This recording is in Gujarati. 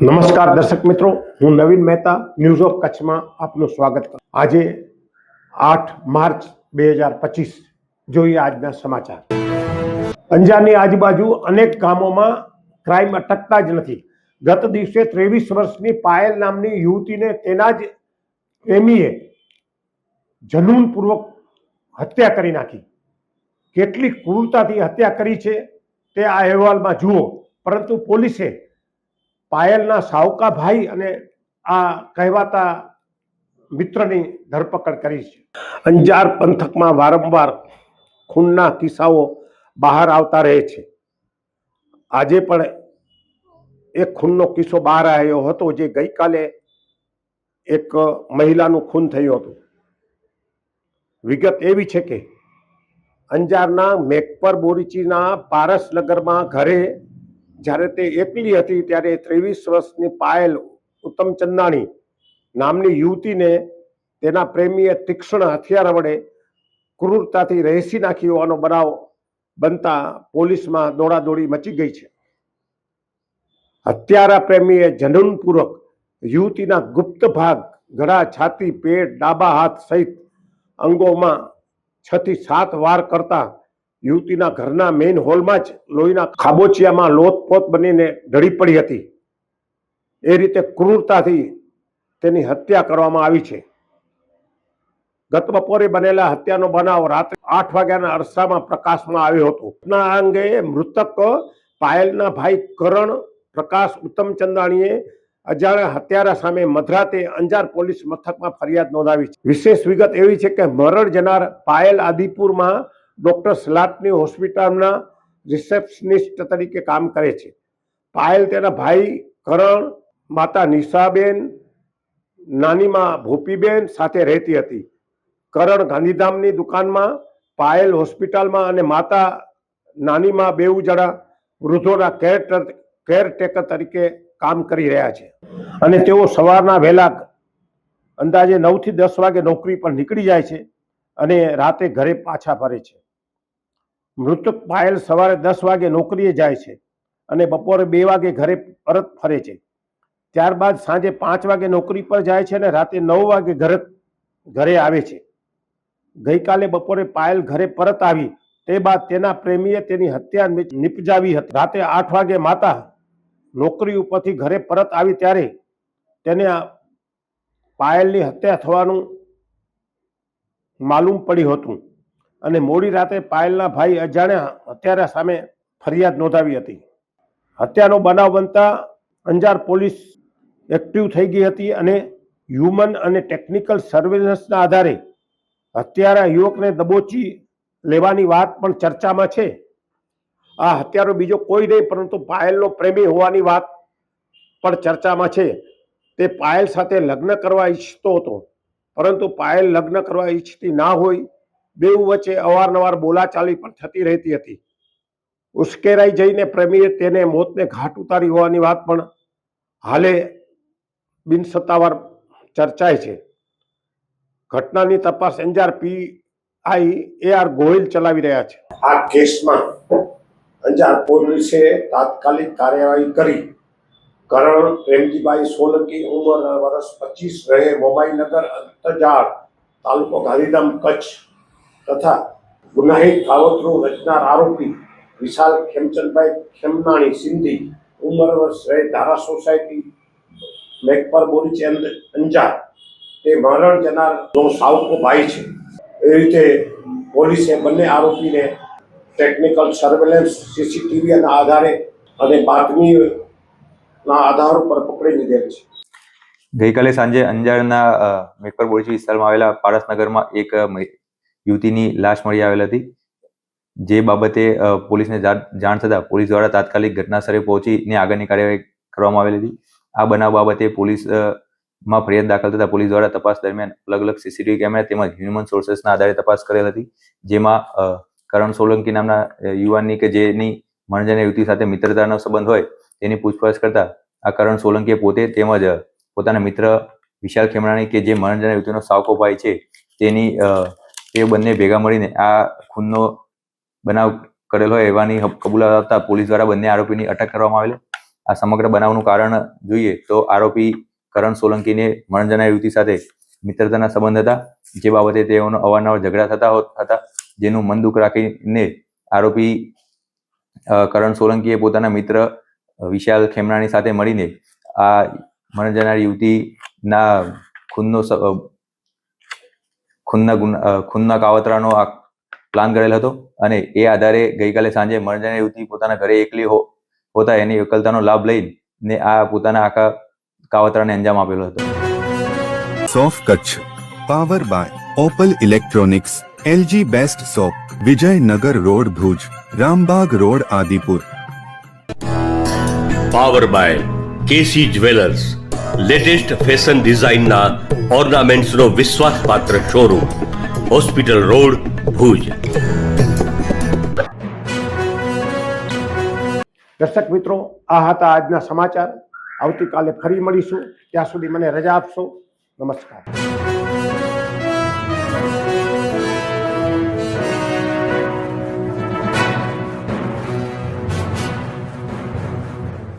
નમસ્કાર દર્શક મિત્રો, હું નવીન મહેતા ન્યૂઝ ઓફ કચ્છમાં આપનું સ્વાગત કરું. આજે આઠ માર્ચ બે હજાર પચીસ, જોઈએ આજના સમાચાર. અંજારની આજુબાજુ અનેક ગામોમાં ક્રાઇમ અટકતા જ નથી. ગત દિવસે ત્રેવીસ વર્ષની પાયલ નામની યુવતીને તેના જ પ્રેમીએ જનૂનપૂર્વક હત્યા કરી નાખી. કેટલી ક્રૂરતાથી હત્યા કરી છે તે આ અહેવાલમાં જુઓ. પરંતુ પોલીસે પાયલના સાવકા ભાઈ અને આ કહેવાતા મિત્રની ધરપકડ કરી છે. અંજાર પંથકમાં વારંવાર ખૂનના કિસ્સાઓ બહાર આવતા રહે છે. આજે પણ એક ખૂનનો કિસ્સો બહાર આવ્યો હતો જે ગઈકાલે એક મહિલાનું ખૂન થયું હતું. વિગત એવી છે કે અંજારના મેકપર બોરીચીના પારસનગરમાં ઘરે જ્યારે તે એકલી હતી ત્યારે ત્રેવીસ વર્ષની પાયલ ઉત્તમ ચંદાણી નામની યુવતીને તેના પ્રેમીએ તીક્ષ્ણ હથિયાર વડે ક્રૂરતાથી રહેસી નાખી હોવાનો બનાવ બનતા પોલીસમાં દોડાદોડી મચી ગઈ છે. હત્યારા પ્રેમીએ જનૂનપૂર્વક યુવતીના ગુપ્ત ભાગ, ગળા, છાતી, પેટ, ડાબા હાથ સહિત અંગોમાં છથી સાત વાર કરતા યુવતીના ઘરના મેઇન હોલમાં જ લોહીના ખાબોચિયામાં લોથપોથ બનીને ઢળી પડી હતી. એ રીતે ક્રૂરતાથી તેની હત્યા કરવામાં આવી છે. ગત બપોરે બનેલા હત્યાનો બનાવ રાત્રે આઠ વાગ્યાના અરસામાં પ્રકાશમાં આવ્યો હતો. ઘટના અંગે મૃતક પાયલના ભાઈ કરણ, પ્રકાશ, ઉત્તમ ચંદાણીએ હત્યારા સામે મધરાતે અંજાર પોલીસ મથકમાં ફરિયાદ નોંધાવી છે. વિશેષ વિગત એવી છે કે મરણ જનાર પાયલ આદિપુરમાં ડોક્ટર સલાટની હોસ્પિટલના રિસેપ્શનિસ્ટ તરીકે કામ કરે છે. પાયલ તેના ભાઈ કરણ, માતા નિશાબેન, નાનીમાં ભોપીબેન સાથે રહેતી હતી. કરણ ગાંધીધામની દુકાનમાં, પાયલ હોસ્પિટલમાં અને માતા નાનીમાં બેઉ જણા વૃદ્ધોના કેર કેરટેકર તરીકે કામ કરી રહ્યા છે. અને તેઓ સવારના વહેલા અંદાજે નવથી દસ વાગે નોકરી પર નીકળી જાય છે અને રાતે ઘરે પાછા ફરે છે. મૃતક પાયલ સવારે દસ વાગે નોકરીએ જાય છે અને બપોરે બે વાગે ઘરે પરત ફરે છે. ત્યારબાદ સાંજે પાંચ વાગે નોકરી પર જાય છે અને રાતે નવ વાગે ઘરે ઘરે આવે છે. ગઈકાલે બપોરે પાયલ ઘરે પરત આવી, તે બાદ તેના પ્રેમીએ તેની હત્યા નિપજાવી હતી. રાતે આઠ વાગે માતા નોકરી ઉપરથી ઘરે પરત આવી ત્યારે તેને પાયલની હત્યા થવાનું માલુમ પડ્યું હતું. અને મોડી રાતે પાયલના ભાઈ અજાણ્યા હત્યારા સામે ફરિયાદ નોંધાવી હતી. હત્યાનો બનાવ બનતા અંજાર પોલીસ એક્ટિવ થઈ ગઈ હતી અને હ્યુમન અને ટેકનિકલ સર્વેલન્સના આધારે હત્યારા યુવકને દબોચી લેવાની વાત પણ ચર્ચામાં છે. આ હત્યારો બીજો કોઈ નહીં, પરંતુ પાયલનો પ્રેમી હોવાની વાત પણ ચર્ચામાં છે. તે પાયલ સાથે લગ્ન કરવા ઈચ્છતો હતો, પરંતુ પાયલ લગ્ન કરવા ઈચ્છતી ના હોય બેઉ વચ્ચે અવારનવાર બોલાચાલી પણ થતી રહેતી હતી. ઉશ્કેરાઈ જઈને પ્રેમીએ તેને મોતને ઘાટ ઉતારી હોવાની વાત પણ હાલે બિનસત્તાવાર ચર્ચાય છે. ઘટનાની તપાસ Anjar PI A R Gohil ચલાવી રહ્યા છે. આ કેસમાં અંજાર પોલીસે તાત્કાલિક કાર્યવાહી કરી. કરણ પ્રેમજીભાઈ સોલંકી ઉંમર વર્ષ પચીસ રહે મોબાઈલનગર અંતજાળ તાલુકો ગાંધીધામ કચ્છ. તથા ગુનાહિત કાવતરું રચનાર આરોપી વિશાલ ખેમચંદભાઈ ખેમનાણી સિંધી ઉંમર વર્ષ રહે ધારા સોસાયટી મેકપર બોરીચે અંદ- અંજાર. તે મરણ જનારનો સાવકો ભાઈ છે. એ રીતે પોલીસે બંને આરોપીને ટેકનિકલ સર્વેલન્સ સીસીટીવીના આધારે અને બાતમીના આધાર ઉપર પકડી લીધેલ છે. ગઈકાલે સાંજે અંજારના મેકપર બોરીચી વિસ્તારમાં આવેલા પારસનગરમાં એક યુવતીની લાશ મળી આવેલ હતી. જે બાબતે પોલીસને જાણ થતાં પોલીસ દ્વારા તાત્કાલિક ઘટનાસ્થળે પહોંચીને આગળની કાર્યવાહી કરવામાં આવેલી હતી. આ બનાવ બાબતે પોલીસમાં ફરિયાદ દાખલ થતા પોલીસ દ્વારા તપાસ દરમિયાન અલગ અલગ સીસીટીવી કેમેરા તેમજ હ્યુમન સોર્સેસના આધારે તપાસ કરેલ હતી. જેમાં કરણ સોલંકી નામના યુવાનની કે જેની મણજન યુવતી સાથે મિત્રતાનો સંબંધ હોય તેની પૂછપરછ કરતા આ કરણ સોલંકીએ પોતે તેમજ પોતાના મિત્ર વિશાલ ખેમરાણી કે જે મરણજના યુવતીનો સાવકો ભાઈ છે તેની તે બંને ભેગા મળીને આ ખૂનનો બનાવ કરેલો હોય એવાની કબૂલાત આપતા પોલીસ દ્વારા બંને આરોપીની અટક કરવામાં આવેલી. આ સમગ્ર બનાવનું કારણ જોઈએ તો આરોપી કરણ સોલંકીને મણજના યુવતી સાથે મિત્રતાના સંબંધ હતા, જે બાબતે તેઓનો અવારનવાર ઝઘડા થતા હતા જેનું મન દુઃખ રાખીને આરોપી કરણ સોલંકીએ પોતાના મિત્ર વિશાલ ખેમરાણી સાથે મળીને આ મરણ યુવતીના ખૂનનો ખૂનના ગુના ખૂનના કાવતરાનો આ પ્લાન કરેલ હતો અને એ આધારે ગઈકાલે સાંજે મરણ જનાર યુવતી પોતાના ઘરે એકલી હો હોતા એની એકલતાનો લાભ લઈને આ પોતાના આખા કાવતરાને અંજામ આપેલો હતો. સોફ Kutch power by Opal electronics LG best shop Vijaynagar road Bhuj Rambagh road Adipur. Power by KC jewellers latest fashion ડિઝાઇનના ઓર્નામેન્ટ્સનો વિશ્વાસપાત્ર શોરૂમ, હોસ્પિટલ રોડ, ભુજ. દર્શક મિત્રો, આ હતા આજના સમાચાર. આવતીકાલે ફરી મળીશું. ત્યાં સુધી મને રજા આપશો. નમસ્કાર.